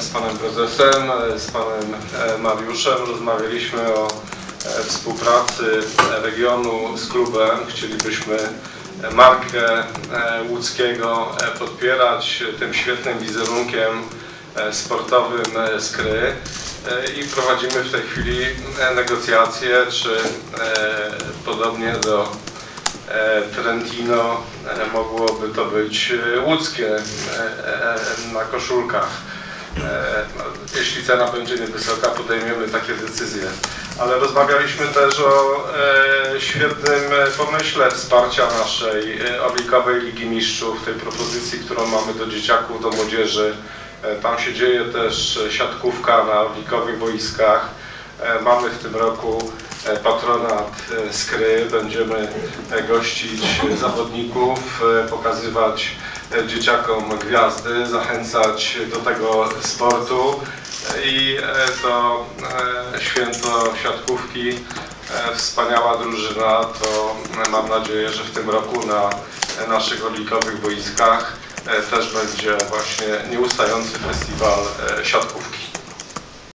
z panem prezesem, e, z panem e, Mariuszem. Rozmawialiśmy o e, współpracy regionu z klubem. Chcielibyśmy markę łódzkiego podpierać tym świetnym wizerunkiem sportowym Skry i prowadzimy w tej chwili negocjacje, czy podobnie do Trentino mogłoby to być łódzkie na koszulkach. E, Jeśli cena będzie niewysoka, podejmiemy takie decyzje. Ale rozmawialiśmy też o e, świetnym pomyśle wsparcia naszej e, oblikowej Ligi Mistrzów, tej propozycji, którą mamy do dzieciaków, do młodzieży. Tam się dzieje też siatkówka na oblikowych boiskach. Mamy w tym roku patronat Skry. Będziemy gościć zawodników, pokazywać dzieciakom gwiazdy, zachęcać do tego sportu E, i e, to e, święto siatkówki, e, wspaniała drużyna, to e, mam nadzieję, że w tym roku na e, naszych oblikowych boiskach e, też będzie właśnie nieustający festiwal e, siatkówki.